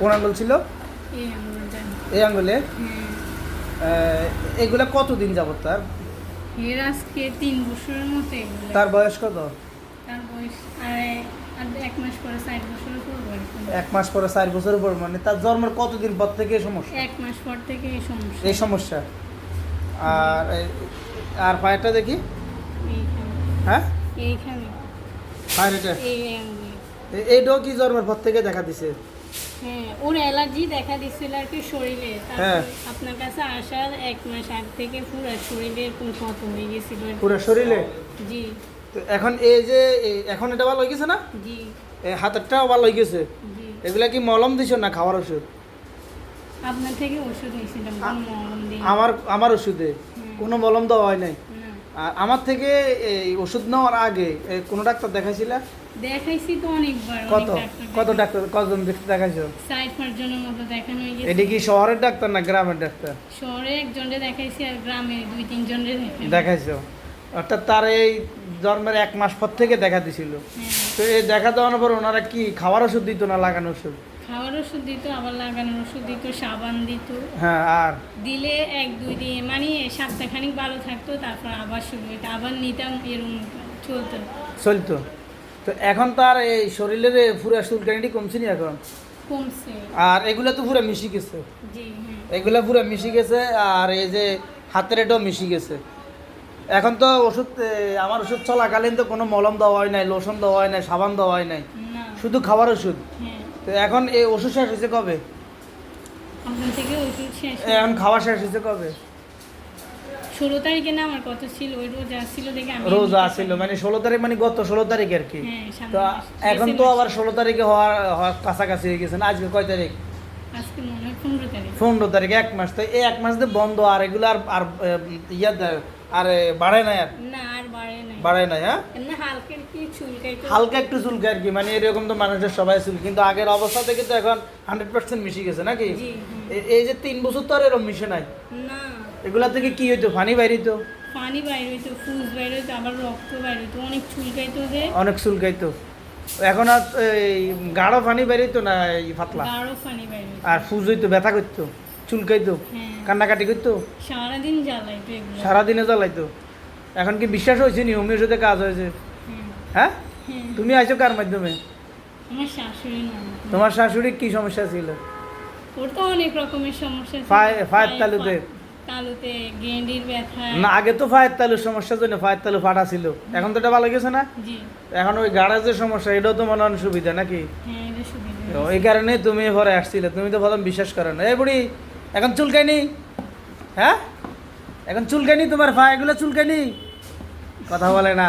কোন আঙ্গুল ছিল? এই আঙ্গুলে এগুলা কতদিন যাবত তার? এর আজকে তিন বছরের মতো তার বয়স কত? তার বয়স এক মাস পরে চার বছরের পর এক মাস পরে চার বছর পর মানে তার জন্মের কতদিন পর থেকে সমস্যা? এক মাস পর থেকে এই সমস্যা। এই সমস্যা। আর আর পায়েরটা দেখি? হ্যাঁ? এইখানে। এই এইটাও কি জন্মের পর থেকে দেখা দিছে? হ্যাঁ ওর অ্যালার্জি দেখা দিচ্ছিল আর কি শরীরে। হ্যাঁ। আপনার কাছে আসার এক মাস আগ থেকে পুরো শরীরে এরকম ক্ষত হয়ে গেছিল পুরো শরীরে? জি। তো এখন এই যে এখন এটা ভালো হয়ে গেছে না? জি। এই হাতেরটাও ভালো হয়ে গেছে জি। এগুলা কি মলম দিছো না খাওয়ার ওষুধ? আপনার থেকে ওষুধ নিয়েছিলাম মলম দিই আমার আমার ওষুধে। কোনো মলম দেওয়া হয় নাই। আর আমার থেকে এই ওষুধ নেওয়ার আগে কোনো ডাক্তার দেখাইছিল? দেখাইছি তো অনেকবার কত? কত ডাক্তার কতজন দেখতে দেখাইছো? সাইড পাঁচজনের মতো দেখানো হয়ে গেছে। এটি কি শহরের ডাক্তার না গ্রামের ডাক্তার? শহরে একজনরে দেখাইছি আর গ্রামে দুই তিনজনরে দেখাইছো। অর্থাৎ তার এই জন্মের এক মাস পর থেকে দেখা দিছিল। হ্যাঁ। তো এই দেখা দেওয়ার পর ওনারা কি খাওয়ার ওষুধ দিত না লাগানো ওষুধ? খাওয়ার ওষুধ দিত আবার লাগানোর ওষুধ দিত সাবান দিত। হ্যাঁ আর? দিলে এক দুই দিন মানে সপ্তাহখানিক ভালো থাকতো তারপর আবার শুরু হইতো। আবার নিতাম এরকম চলতো। চলতো। তো এখন তার এই শরীরের পুরো চুলকানিটি কমছে নি এখন? কমছে। আর এগুলো তো পুরো মিশি গেছে। জি হ্যাঁ। এগুলো পুরো মিশি গেছে আর এই যে হাতের এটাও মিশি গেছে। এখন তো ওষুধ আমার ওষুধ চলাকালীন তো কোনো মলম দেওয়া হয় নাই লোশন দেওয়া হয় নাই সাবান দেওয়া হয় নাই। শুধু খাবার ওষুধ? হ্যাঁ। তো এখন এই ওষুধ শেষ হয়েছে কবে? এখন খাওয়া শেষ হয়েছে কবে? ষোলো তারিখে না আমার কত ছিল ওই রোজ আসছিল দেখে আমি রোজা মানে ষোলো তারিখ মানে গত ষোলো তারিখ আর কি। হ্যাঁ তো এখন তো আবার ষোলো তারিখে হওয়ার কাছাকাছি হয়ে গেছে না? আজকে কয় তারিখ? আজকে মনে হয় পনেরো তারিখ। পনেরো তারিখ এক মাস। তো এই এক মাস দিয়ে বন্ধ আর এগুলো আর ইয়া আর এ, বাড়ায় নাই আর? বাড়ে নাই। হ্যাঁ? হালকা একটু চুলকে আর কি মানে এরকম তো মানুষের সবাই চুল কিন্তু আগের অবস্থা থেকে তো এখন হান্ড্রেড পার্সেন্ট মিশে গেছে নাকি? এই যে তিন বছর তো আর এরকম মিশে নাই। না। এগুলা থেকে কি হইতো? পানি বাইরিতো? পানি বাইর হইতো ফুস বাইর হইতো আবার রক্ত বাইর হইতো অনেক চুলকাইতো যে। অনেক চুলকাইতো। এখন আর এই গাঢ় পানি বেরিতো না এই পাতলা? গাঢ় পানি বাইর আর ফুজ হইতো ব্যথা করতো? চুলকাইতো হ্যাঁ। কান্নাকাটি করতো। সারাদিন জ্বালাইতো সারাদিনে জ্বালাইতো। এখন কি বিশ্বাস হয়েছে? নি হোমিওর সাথে কাজ হয়েছে? হ্যাঁ। হ্যাঁ? হ্যাঁ। তুমি আইছো কার মাধ্যমে? শাশুড়ি তোমার শাশুড়ির কি সমস্যা ছিল? ওর তো অনেক রকমের সমস্যা ছিল। পায়ে- পায়ের পায়ে তালুতে? তালুতে গেন্ডির ব্যথা। না আগে তো ফায়ের তালুর সমস্যার জন্য ফায়ের তালু ফাটা ছিল। এখন তো এটা ভালো গেছে না? এখন ওই গাড়ার যে সমস্যা এটাও তো মনে হয় সুবিধা। নাকি এই কারণে তুমি পরে আসছিলে। তুমি তো প্রথম বিশ্বাস করো না। এই বুড়ি এখন চুলকাইনি হ্যাঁ? এখন চুলকাইনি তোমার ভাই? এগুলো চুলকাইনি কথা বলে না।